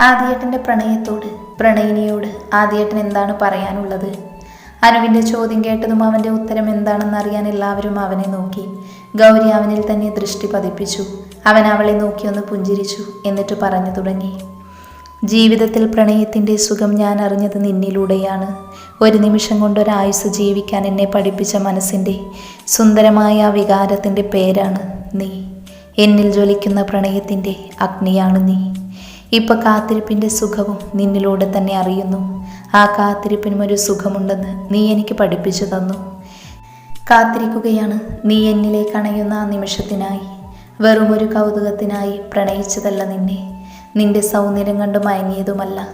ആദിയേട്ടന്റെ പ്രണയത്തോട് പ്രണയിനിയോട് ആദിയേട്ടൻ എന്താണ് പറയാനുള്ളത്? അനുവിന്റെ ചോദ്യം കേട്ടതും അവന്റെ ഉത്തരം എന്താണെന്ന് അറിയാൻ എല്ലാവരും അവനെ നോക്കി. ഗൗരി അവനിൽ തന്നെ ദൃഷ്ടി പതിപ്പിച്ചു. അവൻ അവളെ നോക്കി ഒന്ന് പുഞ്ചിരിച്ചു എന്നിട്ട് പറഞ്ഞു തുടങ്ങി. ജീവിതത്തിൽ പ്രണയത്തിന്റെ സുഖം ഞാൻ അറിഞ്ഞത് നിന്നിലൂടെയാണ്. ഒരു നിമിഷം കൊണ്ടൊരായുസ് ജീവിക്കാൻ എന്നെ പഠിപ്പിച്ച മനസ്സിന്റെ സുന്ദരമായ ആ വികാരത്തിന്റെ പേരാണ് നീ. എന്നിൽ ജ്വലിക്കുന്ന പ്രണയത്തിന്റെ അഗ്നിയാണ് നീ. ഇപ്പൊ കാത്തിരിപ്പിന്റെ സുഖവും നിന്നിലൂടെ തന്നെ അറിയുന്നു. ആ കാത്തിരിപ്പിനും ഒരു സുഖമുണ്ടെന്ന് നീ എനിക്ക് പഠിപ്പിച്ചു തന്നു. കാത്തിരിക്കുകയാണ് നീ എന്നിലേക്ക് അണയുന്ന ആ നിമിഷത്തിനായി. വെറും ഒരു കൗതുകത്തിനായി പ്രണയിച്ചതല്ല നിന്നെ. നിന്റെ സൗന്ദര്യം കണ്ട് മയങ്ങിയതുമല്ല.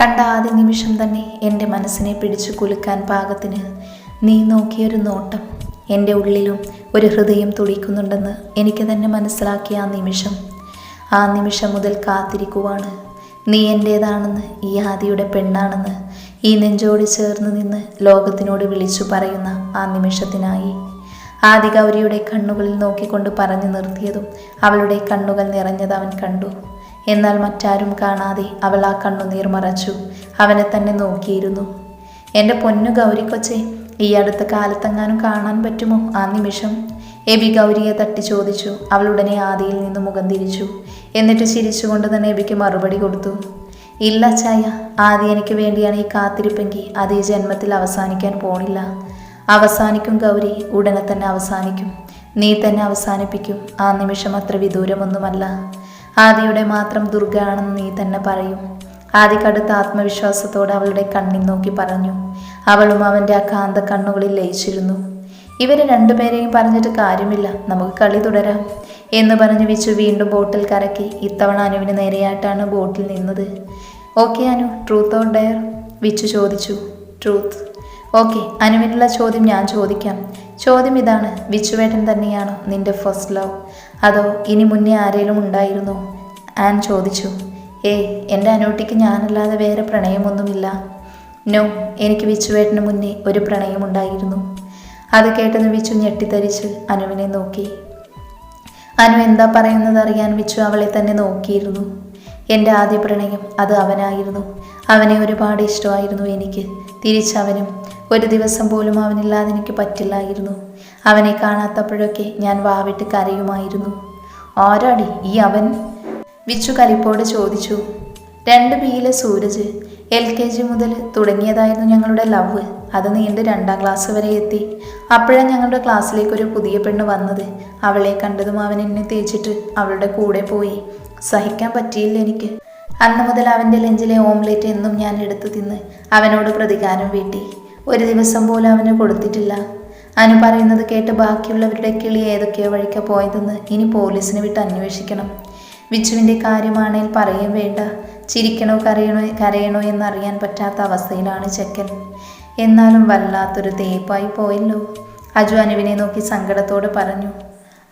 കണ്ട ആദ്യ നിമിഷം തന്നെ എന്റെ മനസ്സിനെ പിടിച്ചു കുലുക്കാൻ പാകത്തിന് നീ നോക്കിയൊരു നോട്ടം. എന്റെ ഉള്ളിലും ഒരു ഹൃദയം തുടിക്കുന്നുണ്ടെന്ന് എനിക്ക് തന്നെ മനസ്സിലാക്കിയ ആ നിമിഷം. ആ നിമിഷം മുതൽ കാത്തിരിക്കുവാണ്. നീ എന്റേതാണെന്ന് ഈ ആദിയുടെ പെണ്ണാണെന്ന് ഈ നെഞ്ചോട് ചേർന്ന് നിന്ന് ലോകത്തിനോട് വിളിച്ചു പറയുന്ന ആ നിമിഷത്തിനായി. ആദി ഗൗരിയുടെ കണ്ണുകളിൽ നോക്കിക്കൊണ്ട് പറഞ്ഞു നിർത്തിയതും അവളുടെ കണ്ണുകൾ നിറഞ്ഞത് അവൻ കണ്ടു. എന്നാൽ മറ്റാരും കാണാതെ അവൾ ആ കണ്ണുനീർ മറച്ചു അവനെ തന്നെ നോക്കിയിരുന്നു. എന്റെ പൊന്നു ഗൗരിക്കൊച്ചെ ഈ അടുത്ത കാലത്തെങ്ങാനും കാണാൻ പറ്റുമോ ആ നിമിഷം? എബി ഗൗരിയെ തട്ടി ചോദിച്ചു. അവൾ ഉടനെ ആദിയിൽ നിന്ന് മുഖം തിരിച്ചു. എന്നിട്ട് ചിരിച്ചുകൊണ്ട് തന്നെ എബിക്ക് മറുപടി കൊടുത്തു. ഇല്ല ചായ ആദി എനിക്ക് വേണ്ടിയാണ് ഈ കാത്തിരിപ്പെങ്കിൽ അത് ഈ ജന്മത്തിൽ അവസാനിക്കാൻ പോണില്ല. അവസാനിക്കും ഗൗരി ഉടനെ തന്നെ അവസാനിക്കും. നീ തന്നെ അവസാനിപ്പിക്കും. ആ നിമിഷം അത്ര വിദൂരമൊന്നുമല്ല. ആദിയുടെ മാത്രം ദുർഗ ആണെന്ന് നീ തന്നെ പറയും. ആദി കടുത്ത ആത്മവിശ്വാസത്തോടെ അവളുടെ കണ്ണിൽ നോക്കി പറഞ്ഞു. അവളും അവന്റെ ആ കാന്ത കണ്ണുകളിൽ ലയിച്ചിരുന്നു. ഇവരെ രണ്ടുപേരെയും പറഞ്ഞിട്ട് കാര്യമില്ല. നമുക്ക് കളി തുടരാം. എന്ന് പറഞ്ഞ് വിച്ചു വീണ്ടും ബോട്ടിൽ കറക്കി. ഇത്തവണ അനുവിന് നേരെയായിട്ടാണ് ബോട്ടിൽ നിന്നത്. Okay Anu. Truth or dare Vichu ചോദിച്ചു. ട്രൂത്ത്. ഓക്കെ അനുവിനുള്ള ചോദ്യം ഞാൻ ചോദിക്കാം. ചോദ്യം ഇതാണ്. വിച്ചുവേട്ടൻ തന്നെയാണോ നിന്റെ ഫസ്റ്റ് ലവ്? അതോ ഇനി മുന്നേ ആരേലും ഉണ്ടായിരുന്നോ? ആൻ ചോദിച്ചു. ഏയ് എന്റെ അനൂട്ടിക്ക് ഞാനല്ലാതെ വേറെ പ്രണയമൊന്നുമില്ല. നോ എനിക്ക് വിച്ചുവേട്ടന് മുന്നേ ഒരു പ്രണയമുണ്ടായിരുന്നു. അത് കേട്ടെന്ന് വിച്ചു ഞെട്ടിത്തരിച്ച് അനുവിനെ നോക്കി. അനു എന്താ പറയുന്നത് അറിയാൻ വിച്ചു അവളെ തന്നെ നോക്കിയിരുന്നു. എന്റെ ആദ്യ പ്രണയം അത് അവനായിരുന്നു. അവനെ ഒരുപാട് ഇഷ്ടമായിരുന്നു എനിക്ക്. തിരിച്ചവനും ഒരു ദിവസം പോലും അവനില്ലാതെ എനിക്ക് പറ്റില്ലായിരുന്നു. അവനെ കാണാത്തപ്പോഴൊക്കെ ഞാൻ വാവിട്ട് കരയുമായിരുന്നു. ആരാടി? ഈ അവൻ? വിച്ചു കലിപ്പോട് ചോദിച്ചു. രണ്ട് ബിയിലെ സൂരജ്. എൽ കെ ജി മുതൽ തുടങ്ങിയതായിരുന്നു ഞങ്ങളുടെ ലവ് അത് നീണ്ട് രണ്ടാം ക്ലാസ് വരെ എത്തി. അപ്പോഴാണ് ഞങ്ങളുടെ ക്ലാസ്സിലേക്ക് ഒരു പുതിയ പെണ്ണ് വന്നത്. അവളെ കണ്ടതും അവൻ എന്നെ തേച്ചിട്ട് അവളുടെ കൂടെ പോയി. സഹിക്കാൻ പറ്റിയില്ല എനിക്ക്. അന്ന് മുതൽ അവന്റെ ലഞ്ചിലെ ഓംലേറ്റ് എന്നും ഞാൻ എടുത്തു തിന്ന് അവനോട് പ്രതികാരം വീട്ടി. ഒരു ദിവസം പോലും അവന് കൊടുത്തിട്ടില്ല. അനു പറയുന്നത് കേട്ട് ബാക്കിയുള്ളവരുടെ കിളി ഏതൊക്കെയോ വഴിക്കാ പോയതെന്ന് ഇനി പോലീസിനെ വിട്ട് അന്വേഷിക്കണം. വിച്ചുവിന്റെ കാര്യമാണേൽ പറയും വേണ്ട. ചിരിക്കണോ കരയണോ കരയണോ എന്നറിയാൻ പറ്റാത്ത അവസ്ഥയിലാണ് ചെക്കൻ. എന്നാലും വല്ലാത്തൊരു തേപ്പായി പോയല്ലോ. അജു അനുവിനെ നോക്കി സങ്കടത്തോട് പറഞ്ഞു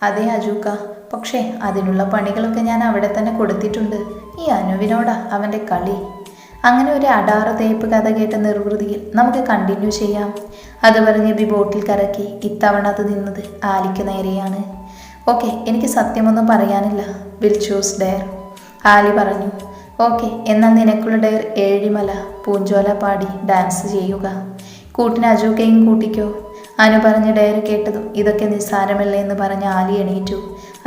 അതെ അജുക്ക പക്ഷേ അതിനുള്ള പണികളൊക്കെ ഞാൻ അവിടെ തന്നെ കൊടുത്തിട്ടുണ്ട്. ഈ അനുവിനോടാ അവന്റെ കളി. അങ്ങനെ ഒരു അടാറ് തേപ്പ് കഥ കേട്ട നിർവൃതിയിൽ നമുക്ക് കണ്ടിന്യൂ ചെയ്യാം. അത് പറഞ്ഞ് ബി ബോട്ടിൽ കറക്കി ഇത്തവണ അത് നിന്നത് ആലിക്ക് നേരെയാണ്. ഓക്കെ എനിക്ക് സത്യമൊന്നും പറയാനില്ല. Will choose dare. ആലി പറഞ്ഞു ഓക്കെ എന്നാൽ നിനക്കുള്ള ഡയർ ഏഴിമല പൂഞ്ചോല പാടി ഡാൻസ് ചെയ്യുക. കൂട്ടിന് അജൂക്കയും കൂട്ടിക്കോ. അനു പറഞ്ഞ ഡയർ കേട്ടതും ഇതൊക്കെ നിസ്സാരമല്ലേ എന്ന് പറഞ്ഞ ആലി എണീറ്റു.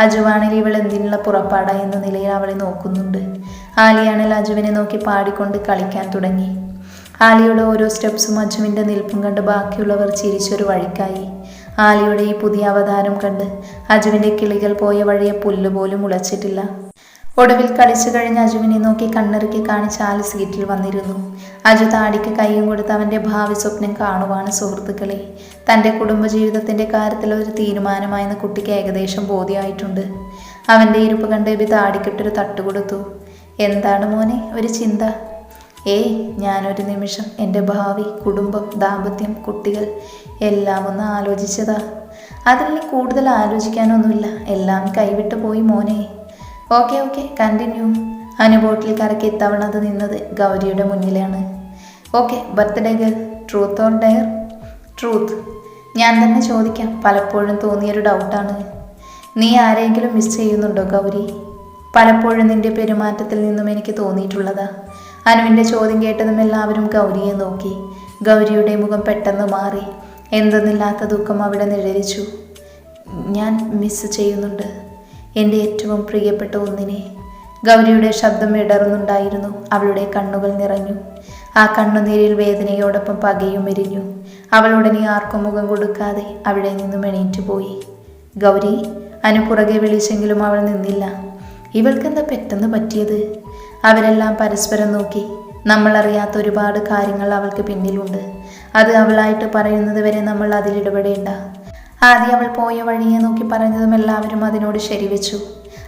അജുവാണെങ്കിൽ ഇവൾ എന്തിനുള്ള പുറപ്പാട എന്ന നിലയിൽ അവളെ നോക്കുന്നുണ്ട്. ആലിയാണെങ്കിൽ അജുവിനെ നോക്കി പാടിക്കൊണ്ട് കളിക്കാൻ തുടങ്ങി. ആലിയുടെ ഓരോ സ്റ്റെപ്സും അജുവിന്റെ നിൽപ്പും കണ്ട് ബാക്കിയുള്ളവർ ചിരിച്ചൊരു വഴിക്കായി. ആലിയുടെ ഈ പുതിയ അവതാരം കണ്ട് അജുവിന്റെ കിളികൾ പോയ വഴിയെ പുല്ലുപോലും മുളച്ചിട്ടില്ല ഒടുവിൽ കളിച്ചു കഴിഞ്ഞ അജുവിനെ നോക്കി കണ്ണിറുക്കി കാണിച്ച് ആൽ സീറ്റിൽ വന്നിരുന്നു. അജു താടിക്ക് കൈയും കൊടുത്ത് അവന്റെ ഭാവി സ്വപ്നം കാണുവാണ് സുഹൃത്തുക്കളെ. തന്റെ കുടുംബജീവിതത്തിന്റെ കാര്യത്തിൽ ഒരു തീരുമാനമായെന്ന് കുട്ടിക്ക് ഏകദേശം ബോധ്യമായിട്ടുണ്ട്. അവന്റെ ഇരിപ്പ് കണ്ട് എബി താടിക്കിട്ടൊരു തട്ട് കൊടുത്തു. എന്താണ് മോനെ ഒരു ചിന്ത? ഏയ് ഞാനൊരു നിമിഷം. എന്റെ ഭാവി കുടുംബം ദാമ്പത്യം കുട്ടികൾ എല്ലാം ഒന്ന് ആലോചിച്ചതാ. അതിൽ കൂടുതൽ ആലോചിക്കാനൊന്നുമില്ല. എല്ലാം കൈവിട്ട് പോയി മോനെ. Okay okay continue Anu bottle കറക്കി ഇത്തവണ അത് നിന്നത് ഗൗരിയുടെ മുന്നിലാണ്. Okay birthday girl truth or dare truth ഞാൻ തന്നെ ചോദിക്കാം പലപ്പോഴും തോന്നിയൊരു ഡൗട്ടാണ് നീ ആരെങ്കിലും മിസ് ചെയ്യുന്നുണ്ടോ ഗൗരി? പലപ്പോഴും നിന്റെ പെരുമാറ്റത്തിൽ നിന്നും എനിക്ക് തോന്നിയിട്ടുള്ളതാ. അനുവിന്റെ ചോദ്യം കേട്ടതും എല്ലാവരും ഗൗരിയെ നോക്കി. ഗൗരിയുടെ മുഖം പെട്ടെന്ന് മാറി. എന്തെന്നില്ലാത്ത ദുഃഖം അവിടെ നിഴലിച്ചു. ഞാൻ മിസ് ചെയ്യുന്നുണ്ട്. എന്റെ ഏറ്റവും പ്രിയപ്പെട്ട ഒന്നിനെ. ഗൗരിയുടെ ശബ്ദം ഇടറുന്നുണ്ടായിരുന്നു. അവളുടെ കണ്ണുകൾ നിറഞ്ഞു. ആ കണ്ണുനീരിൽ വേദനയോടൊപ്പം പകയും എരിഞ്ഞു. അവൾ ഉടനെ ആർക്കും മുഖം കൊടുക്കാതെ അവിടെ നിന്നും എണീറ്റു പോയി. ഗൗരി അനു പുറകെ വിളിച്ചെങ്കിലും അവൾ നിന്നില്ല. ഇവൾക്കെന്താ പെട്ടെന്ന് പറ്റിയത്? അവരെല്ലാം പരസ്പരം നോക്കി. നമ്മൾ അറിയാത്ത ഒരുപാട് കാര്യങ്ങൾ അവൾക്ക് പിന്നിലുണ്ട്. അത് അവളായിട്ട് പറയുന്നത് വരെ നമ്മൾ അതിലിടപെടേണ്ട ആദ്യം അവൾ പോയ വഴിയെ നോക്കി പറഞ്ഞതും എല്ലാവരും അതിനോട് ശരിവെച്ചു.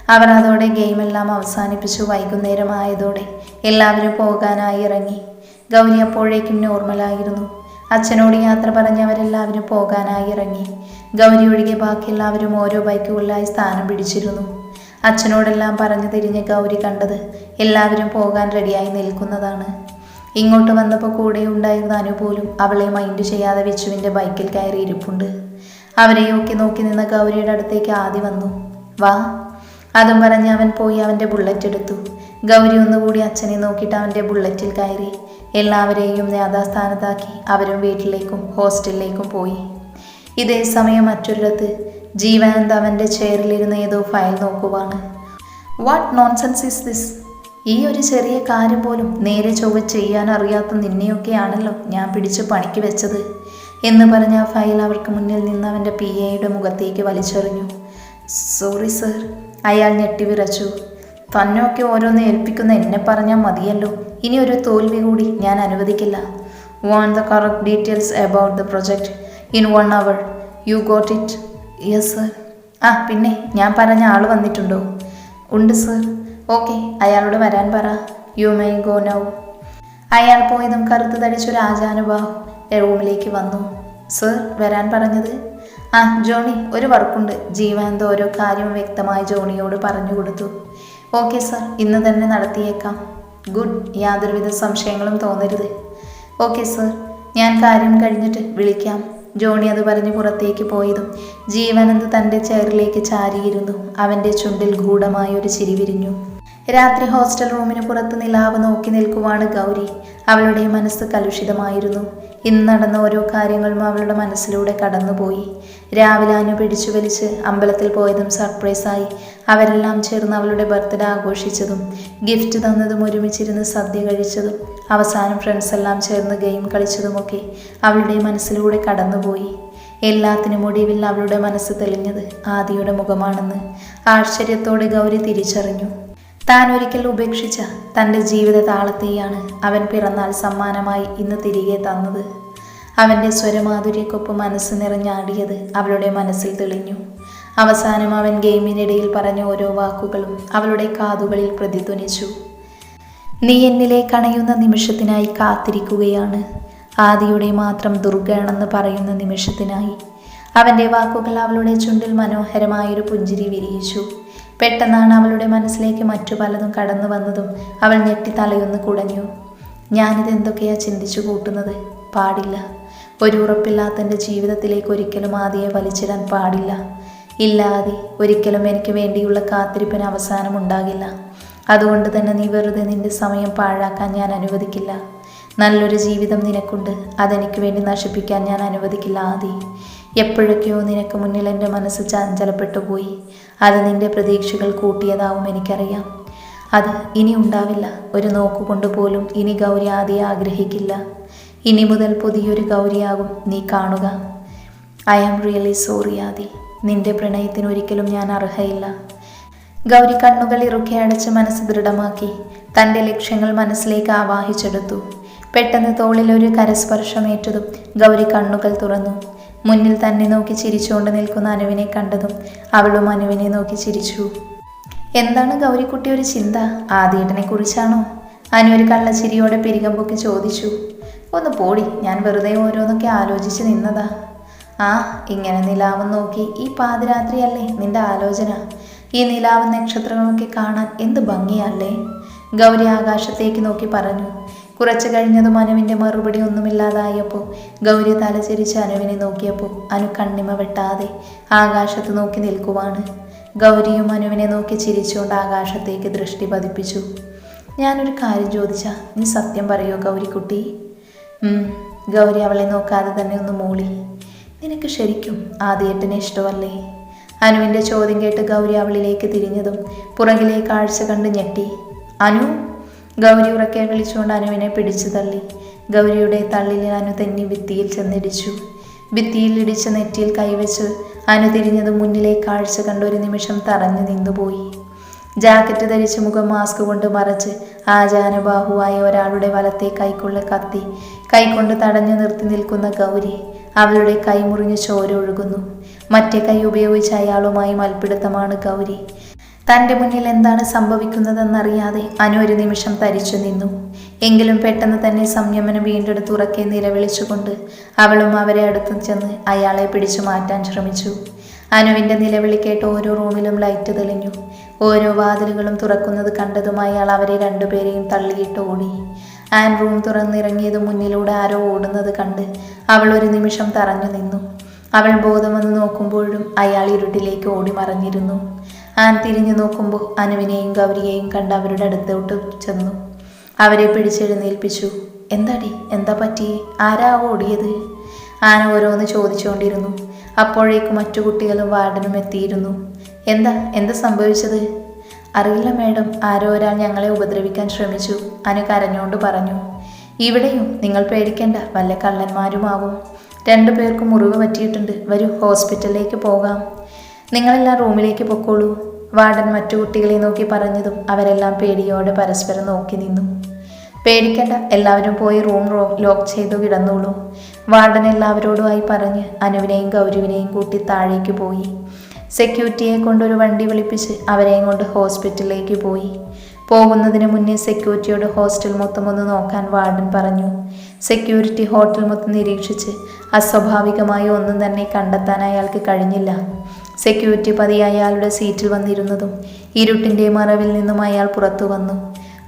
അവർ അതോടെ ഗെയിമെല്ലാം അവസാനിപ്പിച്ചു. വൈകുന്നേരം ആയതോടെ എല്ലാവരും പോകാനായി ഇറങ്ങി. ഗൗരി അപ്പോഴേക്കും നോർമലായിരുന്നു. അച്ഛനോട് യാത്ര പറഞ്ഞവരെല്ലാവരും പോകാനായി ഇറങ്ങി. ഗൗരി ഒഴികെ ബാക്കി എല്ലാവരും ഓരോ ബൈക്കുകളിലായി സ്ഥാനം പിടിച്ചിരുന്നു. അച്ഛനോടെല്ലാം പറഞ്ഞു തിരിഞ്ഞ് ഗൗരി കണ്ടത് എല്ലാവരും പോകാൻ റെഡിയായി നിൽക്കുന്നതാണ്. ഇങ്ങോട്ട് വന്നപ്പോൾ കൂടെ ഉണ്ടായിരുന്ന അനുപോലും അവളെ മൈൻഡ് ചെയ്യാതെ വിച്ചുവിന്റെ ബൈക്കിൽ കയറി ഇരിപ്പുണ്ട് അവരെയൊക്കെ നോക്കി നിന്ന ഗൗരിയുടെ അടുത്തേക്ക് ആദ്യ വന്നു. വാ. അതും പറഞ്ഞ് അവൻ പോയി അവന്റെ ബുള്ളറ്റ് എടുത്തു. ഗൗരി ഒന്നുകൂടി അച്ഛനെ നോക്കിയിട്ട് അവന്റെ ബുള്ളറ്റിൽ കയറി. എല്ലാവരെയും യാഥാസ്ഥാനത്താക്കി അവരും വീട്ടിലേക്കും ഹോസ്റ്റലിലേക്കും പോയി. ഇതേ സമയം മറ്റൊരിടത്ത് ജീവാനന്ദ് അവന്റെ ചെയറിലിരുന്ന് ഏതോ ഫയൽ നോക്കുവാണ്. What nonsense is this? ഈ ഒരു ചെറിയ കാര്യം പോലും നേരെ ചൊവ്വ ചെയ്യാൻ അറിയാത്ത നിന്നെയൊക്കെയാണല്ലോ ഞാൻ പിടിച്ച് പണിക്ക് വെച്ചത്. എന്ന് പറഞ്ഞ ആ ഫയൽ അവർക്ക് മുന്നിൽ നിന്ന് അവന്റെ പി എയുടെ മുഖത്തേക്ക് വലിച്ചെറിഞ്ഞു. Sorry sir. അയാൾ ഞെട്ടിവിറച്ചു തന്നെയൊക്കെ ഓരോന്ന് ഏൽപ്പിക്കുന്ന എന്നെ പറഞ്ഞാൽ മതിയല്ലോ. ഇനി ഒരു തോൽവി കൂടി ഞാൻ അനുവദിക്കില്ല. Want the correct details about the project in one hour you got it yes sir ആ പിന്നെ ഞാൻ പറഞ്ഞ ആൾ വന്നിട്ടുണ്ടോ? ഉണ്ട് സർ. ഓക്കെ അയാളോട് വരാൻ പറ. യു മൈ ഗോ നൗ അയാൾ പോയതും കറുത്ത് തടിച്ചൊരു ആചാനുഭാവം റൂമിലേക്ക് വന്നു. സർ വരാൻ പറഞ്ഞത്? ആ ജോണി ഒരു വർക്കുണ്ട്. ജീവാനന്ദ ഓരോ കാര്യം വ്യക്തമായി ജോണിയോട് പറഞ്ഞു കൊടുത്തു. ഓക്കെ സർ ഇന്ന് തന്നെ നടത്തിയേക്കാം. ഗുഡ് യാതൊരുവിധ സംശയങ്ങളും തോന്നരുത്. ഓക്കെ സർ ഞാൻ കാര്യം കഴിഞ്ഞിട്ട് വിളിക്കാം. ജോണി അത് പറഞ്ഞ് പുറത്തേക്ക് പോയതും ജീവനന്ദ് തന്റെ ചെയറിലേക്ക് ചാരിയിരുന്നു. അവന്റെ ചുണ്ടിൽ ഗൂഢമായ ഒരു ചിരി വിരിഞ്ഞു. രാത്രി ഹോസ്റ്റൽ റൂമിന് പുറത്ത് നിലാവ് നോക്കി നിൽക്കുവാണ് ഗൗരി. അവളുടെ മനസ്സ് കലുഷിതമായിരുന്നു. ഇന്ന് നടന്ന ഓരോ കാര്യങ്ങളും അവളുടെ മനസ്സിലൂടെ കടന്നുപോയി. രാവിലെ അനു പിടിച്ചു വലിച്ച് അമ്പലത്തിൽ പോയതും സർപ്രൈസായി അവരെല്ലാം ചേർന്ന് അവളുടെ ബർത്ത്ഡേ ആഘോഷിച്ചതും ഗിഫ്റ്റ് തന്നതും ഒരുമിച്ചിരുന്ന് സദ്യ കഴിച്ചതും അവസാനം ഫ്രണ്ട്സ് എല്ലാം ചേർന്ന് ഗെയിം കളിച്ചതുമൊക്കെ അവളുടെ മനസ്സിലൂടെ കടന്നുപോയി. എല്ലാത്തിനും ഒടുവിൽ അവളുടെ മനസ്സ് തെളിഞ്ഞത് ആദിയുടെ മുഖമാണെന്ന് ആശ്ചര്യത്തോടെ ഗൗരി തിരിച്ചറിഞ്ഞു. താൻ ഒരിക്കൽ ഉപേക്ഷിച്ച തന്റെ ജീവിത താളത്തെയാണ് അവൻ പിറന്നാൾ സമ്മാനമായി ഇന്ന് തിരികെ തന്നത്. അവന്റെ സ്വരമാധുര്യക്കൊപ്പം മനസ്സ് നിറഞ്ഞാടിയത് അവളുടെ മനസ്സിൽ തെളിഞ്ഞു. അവസാനം അവൻ ഗെയിമിനിടയിൽ പറഞ്ഞ ഓരോ വാക്കുകളും അവളുടെ കാതുകളിൽ പ്രതിധ്വനിച്ചു. നീ എന്നിലെ കണയുന്ന നിമിഷത്തിനായി കാത്തിരിക്കുകയാണ്. ആദിയുടെ മാത്രം ദുർഗയാണെന്ന് പറയുന്ന നിമിഷത്തിനായി അവന്റെ വാക്കുകൾ അവളുടെ ചുണ്ടിൽ മനോഹരമായൊരു പുഞ്ചിരി വിരിയിച്ചു. പെട്ടെന്നാണ് അവളുടെ മനസ്സിലേക്ക് മറ്റു പലതും കടന്നു വന്നതും അവൾ ഞെട്ടി തലയൊന്ന് കുടഞ്ഞു. ഞാനിത് എന്തൊക്കെയാ ചിന്തിച്ചു കൂട്ടുന്നത്? പാടില്ല. ഒരു ഉറപ്പില്ലാത്ത എന്റെ ജീവിതത്തിലേക്ക് ഒരിക്കലും ആദിയെ വലിച്ചിടാൻ പാടില്ല. ഇല്ലാതെ ഒരിക്കലും എനിക്ക് വേണ്ടിയുള്ള കാത്തിരിപ്പിന് അവസാനം ഉണ്ടാകില്ല അതുകൊണ്ട് തന്നെ നീ വെറുതെ നിന്റെ സമയം പാഴാക്കാൻ ഞാൻ അനുവദിക്കില്ല. നല്ലൊരു ജീവിതം നിനക്കുണ്ട്. അതെനിക്ക് വേണ്ടി നശിപ്പിക്കാൻ ഞാൻ അനുവദിക്കില്ല ആദി. എപ്പോഴൊക്കെയോ നിനക്ക് മുന്നിൽ എന്റെ മനസ്സ് ചഞ്ചലപ്പെട്ടു പോയി. അത് നിന്റെ പ്രതീക്ഷകൾ കൂട്ടിയതാവും എനിക്കറിയാം. അത് ഇനി ഉണ്ടാവില്ല. ഒരു നോക്കുകൊണ്ട് പോലും ഇനി ഗൗരി ആദിയെ ആഗ്രഹിക്കില്ല. ഇനി മുതൽ പുതിയൊരു ഗൗരിയാകും നീ കാണുക. I am really sorry Adi. നിന്റെ പ്രണയത്തിന് ഒരിക്കലും ഞാൻ അർഹയില്ല. ഗൗരി കണ്ണുകൾ ഇറുക്കി അടച്ച് മനസ്സ് ദൃഢമാക്കി. തന്റെ ലക്ഷ്യങ്ങൾ മനസ്സിലേക്ക് ആവാഹിച്ചെടുത്തു. പെട്ടെന്ന് തോളിൽ ഒരു കരസ്പർശമേറ്റതും ഗൗരി കണ്ണുകൾ തുറന്നു. മുന്നിൽ തന്നെ നോക്കി ചിരിച്ചുകൊണ്ട് നിൽക്കുന്ന അനുവിനെ കണ്ടതും അവളും അനുവിനെ നോക്കി ചിരിച്ചു. എന്താണ് ഗൗരിക്കുട്ടി ഒരു ചിന്ത? ആദ്യേട്ടനെ കുറിച്ചാണോ? അനു ഒരു കള്ളച്ചിരിയോടെ പിരികം പൊക്കി ചോദിച്ചു. ഒന്ന് പോടി ഞാൻ വെറുതെ ഓരോന്നൊക്കെ ആലോചിച്ച് നിന്നതാ. ആ ഇങ്ങനെ നിലാവും നോക്കി ഈ പാതിരാത്രിയല്ലേ നിന്റെ ആലോചന? ഈ നിലാവും നക്ഷത്രങ്ങളൊക്കെ കാണാൻ എന്ത് ഭംഗിയല്ലേ? ഗൗരി ആകാശത്തേക്ക് നോക്കി പറഞ്ഞു. കുറച്ചു കഴിഞ്ഞതും അനുവിന്റെ മറുപടി ഒന്നുമില്ലാതായപ്പോൾ ഗൗരി തലചരിച്ച് അനുവിനെ നോക്കിയപ്പോൾ അനു കണ്ണിമ വെട്ടാതെ ആകാശത്ത് നോക്കി നിൽക്കുവാണ്. ഗൗരിയും അനുവിനെ നോക്കി ചിരിച്ചുകൊണ്ട് ആകാശത്തേക്ക് ദൃഷ്ടി പതിപ്പിച്ചു. ഞാനൊരു കാര്യം ചോദിച്ചാ നീ സത്യം പറയോ ഗൗരിക്കുട്ടി? കുട്ടി ഗൗരി അവളെ നോക്കാതെ തന്നെ ഒന്ന് മൂളി. നിനക്ക് ശരിക്കും ആദ്യേട്ടനെ ഇഷ്ടമല്ലേ? അനുവിന്റെ ചോദ്യം കേട്ട് ഗൗരി അവളിലേക്ക് തിരിഞ്ഞതും പുറകിലെ കാഴ്ച കണ്ട് ഞെട്ടി. അനു ഗൗരി ഉറക്കെ വിളിച്ചുകൊണ്ട് അനുവിനെ പിടിച്ചു തള്ളി. ഗൗരിയുടെ തള്ളിൽ അനു തെന്നി ഭിത്തിയിൽ ചെന്നിടിച്ചു. ഭിത്തിയിൽ ഇടിച്ച നെറ്റിയിൽ കൈവച്ച് അനു തിരിഞ്ഞത് മുന്നിലെ കാഴ്ച കണ്ട ഒരു നിമിഷം തറഞ്ഞു നിന്നുപോയി. ജാക്കറ്റ് ധരിച്ച് മുഖം മാസ്ക് കൊണ്ട് മറച്ച് ആചാരബാഹുവായ ഒരാളുടെ വലത്തെ കൈക്കുള്ള കത്തി കൈകൊണ്ട് തടഞ്ഞു നിർത്തി നിൽക്കുന്ന ഗൗരി അവളുടെ കൈ മുറിഞ്ഞ് ചോര ഒഴുകുന്നു മറ്റേ കൈ ഉപയോഗിച്ച് അയാളുമായി മൽപ്പിടുത്തമാണ് ഗൗരി. തന്റെ മുന്നിൽ എന്താണ് സംഭവിക്കുന്നതെന്നറിയാതെ അനു ഒരു നിമിഷം തരിച്ചു നിന്നു. എങ്കിലും പെട്ടെന്ന് തന്നെ സംയമനം വീണ്ടെടുത്ത് ഉറക്കെ നിലവിളിച്ചുകൊണ്ട് അവളും അവരെ അടുത്ത് ചെന്ന് അയാളെ പിടിച്ചു മാറ്റാൻ ശ്രമിച്ചു. അനുവിന്റെ നിലവിളി കേട്ട് ഓരോ റൂമിലും ലൈറ്റ് തെളിഞ്ഞു. ഓരോ വാതിലുകളും തുറക്കുന്നത് കണ്ടതും അയാൾ അവരെ രണ്ടുപേരെയും തള്ളിയിട്ട് ഓടി. ആൻ റൂം തുറന്നിറങ്ങിയത് മുന്നിലൂടെ ആരോ ഓടുന്നത് കണ്ട് അവൾ ഒരു നിമിഷം തറഞ്ഞു നിന്നു. അവൾ ബോധം വന്ന് നോക്കുമ്പോഴും അയാൾ ഇരുട്ടിലേക്ക് ഓടി മറഞ്ഞിരുന്നു. ആൻ തിരിഞ്ഞു നോക്കുമ്പോൾ അനുവിനെയും ഗൗരിയെയും കണ്ട് അവരുടെ അടുത്തോട്ട് ചെന്നു. അവരെ പിടിച്ചെഴുന്നേൽപ്പിച്ചു. എന്താടി? എന്താ പറ്റിയേ ആരാ ഓടിയത്? ആന ഓരോന്ന് ചോദിച്ചുകൊണ്ടിരുന്നു അപ്പോഴേക്കും മറ്റു കുട്ടികളും വാർഡനും എത്തിയിരുന്നു. എന്താ? എന്താ സംഭവിച്ചത്? അറിയില്ല മേഡം. ആരോ ഒരാൾ ഞങ്ങളെ ഉപദ്രവിക്കാൻ ശ്രമിച്ചു. അനു കരഞ്ഞുകൊണ്ട് പറഞ്ഞു. ഇവിടെയും നിങ്ങൾ പേടിക്കേണ്ട. വല്ല കള്ളന്മാരുമാവും രണ്ടു പേർക്കും മുറിവ് പറ്റിയിട്ടുണ്ട്. വരൂ ഹോസ്പിറ്റലിലേക്ക് പോകാം. നിങ്ങളെല്ലാം റൂമിലേക്ക് പൊക്കോളൂ. വാർഡൻ മറ്റു കുട്ടികളെ നോക്കി പറഞ്ഞതും അവരെല്ലാം പേടിയോടെ പരസ്പരം നോക്കി നിന്നു. പേടിക്കണ്ട എല്ലാവരും പോയി റൂം ലോക്ക് ചെയ്തു കിടന്നോളൂ. വാർഡൻ എല്ലാവരോടുമായി പറഞ്ഞ് അനുവിനെയും ഗൗരവിനെയും കൂട്ടി താഴേക്ക് പോയി. സെക്യൂരിറ്റിയെ കൊണ്ടൊരു വണ്ടി വിളിപ്പിച്ച് അവരെയും കൊണ്ട് ഹോസ്പിറ്റലിലേക്ക് പോയി. പോകുന്നതിന് മുന്നേ സെക്യൂരിറ്റിയോട് ഹോസ്റ്റൽ മൊത്തം ഒന്ന് നോക്കാൻ വാർഡൻ പറഞ്ഞു. സെക്യൂരിറ്റി ഹോട്ടൽ മൊത്തം നിരീക്ഷിച്ച് അസ്വാഭാവികമായി ഒന്നും തന്നെ കണ്ടെത്താൻ അയാൾക്ക് കഴിഞ്ഞില്ല. സെക്യൂരിറ്റി പതിയെ അയാളുടെ സീറ്റിൽ വന്നിരുന്നതും ഇരുട്ടിന്റെ മറവിൽ നിന്നും അയാൾ പുറത്തു വന്നു.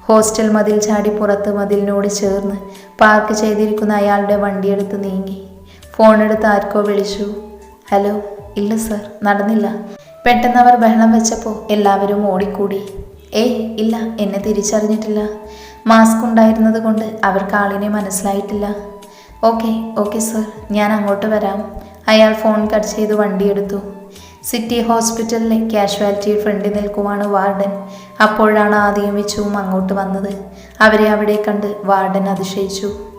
ഹോസ്റ്റൽ മതിൽ ചാടി പുറത്ത് മതിലിനോട് ചേർന്ന് പാർക്ക് ചെയ്തിരിക്കുന്ന അയാളുടെ വണ്ടിയെടുത്ത് നീങ്ങി. ഫോണെടുത്ത് ആർക്കോ വിളിച്ചു. ഹലോ ഇല്ല സർ നടന്നില്ല. പെട്ടെന്ന് അവർ ബഹളം വെച്ചപ്പോൾ എല്ലാവരും ഓടിക്കൂടി. ഏയ് ഇല്ല എന്നെ തിരിച്ചറിഞ്ഞിട്ടില്ല. മാസ്ക് ഉണ്ടായിരുന്നത് കൊണ്ട് അവർക്ക് ആളിനെ മനസ്സിലായിട്ടില്ല. ഓക്കെ ഓക്കെ സർ ഞാൻ അങ്ങോട്ട് വരാം. അയാൾ ഫോൺ കട്ട് ചെയ്ത് വണ്ടിയെടുത്തു. സിറ്റി ഹോസ്പിറ്റലിലെ കാഷ്വാലിറ്റി ഫ്രണ്ടിൽ നിൽക്കുവാണ് വാർഡൻ. അപ്പോഴാണ് ആദ്യം വെച്ചും അങ്ങോട്ട് വന്നത്. അവരെ അവിടെ കണ്ട് വാർഡൻ അതിശയിച്ചു.